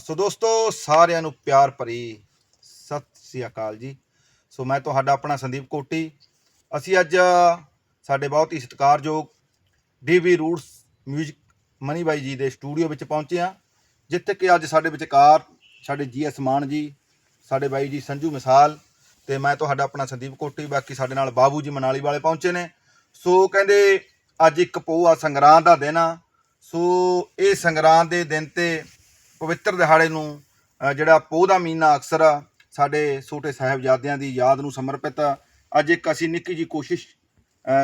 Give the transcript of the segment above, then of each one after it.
ਸੋ ਦੋਸਤੋ, ਸਾਰਿਆਂ ਨੂੰ ਪਿਆਰ ਭਰੀ ਸਤਿ ਸ੍ਰੀ ਅਕਾਲ ਜੀ। ਸੋ ਮੈਂ ਤੁਹਾਡਾ ਆਪਣਾ ਸੰਦੀਪ ਕੋਟੀ। ਅਸੀਂ ਅੱਜ ਸਾਡੇ ਬਹੁਤ ਹੀ ਸਤਿਕਾਰਯੋਗ ਡੀਵੀ ਰੂਟਸ 뮤직 ਮਨੀ ਬਾਈ ਜੀ ਦੇ ਸਟੂਡੀਓ ਵਿੱਚ ਪਹੁੰਚੇ ਹਾਂ, ਜਿੱਥੇ ਕਿ ਅੱਜ ਸਾਡੇ ਵਿਚਕਾਰ ਸਾਡੇ ਜੀਐਸ ਮਾਨ ਜੀ, ਸਾਡੇ ਬਾਈ ਜੀ ਸੰਜੂ ਮਿਸਾਲ ਤੇ ਮੈਂ ਤੁਹਾਡਾ ਆਪਣਾ ਸੰਦੀਪ ਕੋਟੀ, ਬਾਕੀ ਸਾਡੇ ਨਾਲ ਬਾਬੂ ਜੀ ਮਨਾਲੀ ਵਾਲੇ ਪਹੁੰਚੇ ਨੇ। ਸੋ ਕਹਿੰਦੇ ਅੱਜ ਇੱਕ ਪੋਆ ਸੰਗਰਾਂਦ ਦਾ ਦਿਨ ਆ। ਸੋ ਇਹ ਸੰਗਰਾਂਦ ਦੇ ਦਿਨ ਤੇ ਪਵਿੱਤਰ ਦਿਹਾੜੇ ਨੂੰ ਜਿਹੜਾ ਪੋਹ ਦਾ ਮਹੀਨਾ ਅਕਸਰ ਸਾਡੇ ਛੋਟੇ ਸਾਹਿਬਜ਼ਾਦਿਆਂ ਦੀ ਯਾਦ ਨੂੰ ਸਮਰਪਿਤ ਆ। ਅੱਜ ਇੱਕ ਅਸੀਂ ਨਿੱਕੀ ਜੀ ਕੋਸ਼ਿਸ਼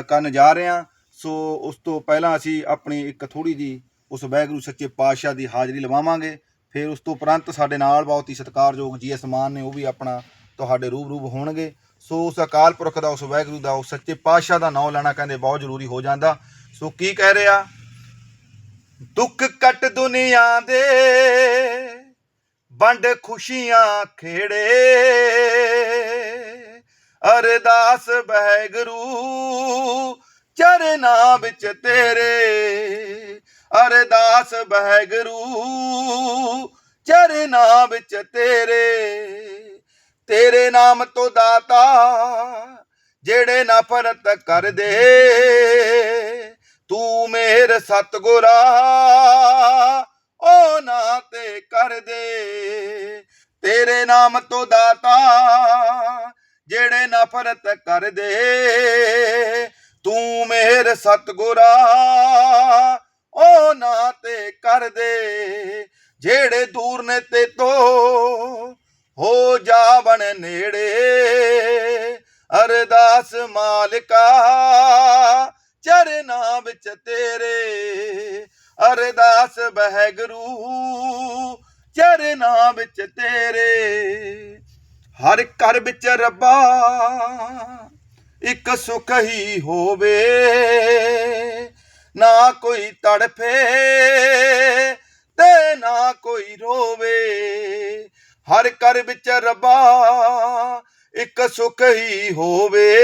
ਕਰਨ ਜਾ ਰਹੇ ਹਾਂ। ਸੋ ਉਸ ਤੋਂ ਪਹਿਲਾਂ ਅਸੀਂ ਆਪਣੀ ਇੱਕ ਥੋੜੀ ਜੀ ਉਸ ਵਾਹਿਗੁਰੂ ਸੱਚੇ ਪਾਤਸ਼ਾਹ ਦੀ ਹਾਜ਼ਰੀ ਲਵਾਵਾਂਗੇ। ਫਿਰ ਉਸ ਤੋਂ ਉਪਰੰਤ ਸਾਡੇ ਨਾਲ ਬਹੁਤ ਹੀ ਸਤਿਕਾਰਯੋਗ ਜੀ ਅਸਮਾਨ ਨੇ, ਉਹ ਵੀ ਆਪਣਾ ਤੁਹਾਡੇ ਰੂਬਰੂ ਹੋਣਗੇ। ਸੋ ਉਸ ਅਕਾਲ ਪੁਰਖ ਦਾ, ਉਸ ਵਾਹਿਗੁਰੂ ਦਾ, ਉਸ ਸੱਚੇ ਪਾਤਸ਼ਾਹ ਦਾ ਨਾਮ ਲੈਣਾ ਕਹਿੰਦੇ ਬਹੁਤ ਜ਼ਰੂਰੀ ਹੋ ਜਾਂਦਾ। ਸੋ ਕੀ ਕਹਿ ਰਿਹਾ ਦੁੱਖ ਕੱਟ ਦੁਨੀਆ ਦੇ, ਵੰਡ ਖੁਸ਼ੀਆਂ ਖੇੜੇ। ਅਰਦਾਸ ਬਹਿਗਰੂ ਚਰਨਾਂ ਵਿੱਚ ਤੇਰੇ। ਅਰਦਾਸ ਬਹਿਗਰੂ ਚਰਨਾਂ ਵਿੱਚ ਤੇਰੇ। ਤੇਰੇ ਨਾਮ ਤੋਂ ਦਾਤਾ, ਜਿਹੜੇ ਨਫ਼ਰਤ ਕਰਦੇ। ਸਤਗੁਰਾ ਓ ਨਾ ਤੇ ਕਰ ਦੇ। ਤੇਰੇ ਨਾਮ ਤੋਂ ਦਾਤਾ, ਜਿਹੜੇ ਨਫ਼ਰਤ ਕਰਦੇ, ਤੂੰ ਮੇਰ ਸਤਗੁਰਾ ਓ ਨਾ ਤੇ ਕਰ ਦੇ। ਜਿਹੜੇ ਦੂਰ ਨੇ ਤੇ ਤੋ ਹੋ ਜਾਵਣ ਨੇੜੇ, ਅਰਦਾਸ ਮਾਲਕਾ ਚਰਨਾਂ ਵਿੱਚ ਤੇਰੇ। ਅਰਦਾਸ ਬਹਿਗਰੂ ਚਰਨਾਂ ਵਿੱਚ ਤੇਰੇ। ਹਰ ਘਰ ਵਿੱਚ ਰੱਬਾ, ਇੱਕ ਸੁਖ ਹੀ ਹੋਵੇ। ਨਾ ਕੋਈ ਤੜਫੇ ਤੇ ਨਾ ਕੋਈ ਰੋਵੇ। ਹਰ ਘਰ ਵਿੱਚ ਰੱਬਾ, ਇੱਕ ਸੁਖ ਹੀ ਹੋਵੇ।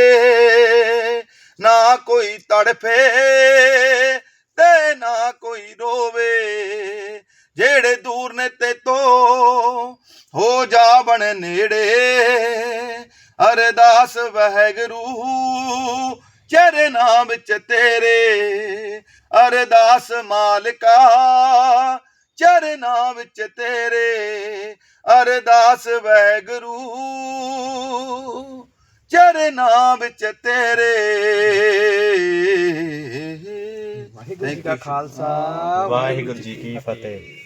ਨਾ ਕੋਈ ਤੜਫੇ ਤੇ ਨਾ ਕੋਈ ਰੋਵੇ। ਜਿਹੜੇ ਦੂਰ ਨੇ ਤੇ ਤੋ ਹੋ ਜਾ ਬਣ ਨੇੜੇ। ਅਰਦਾਸ ਵਹਿਗਰੂ ਨਾਮ ਵਿੱਚ ਤੇਰੇ। ਅਰਦਾਸ ਮਾਲਕਾ, ਚਰਨਾਂ ਵਿੱਚ ਤੇਰੇ। ਅਰਦਾਸ ਵੈਗਰੂ ਚਰਨਾਂ ਵਿੱਚ ਤੇਰੇ। ਵਾਹਿਗੁਰੂ ਜੀ ਕਾ ਖਾਲਸਾ ਵਾਹਿਗੁਰੂ ਜੀ ਕੀ ਫਤਿਹ।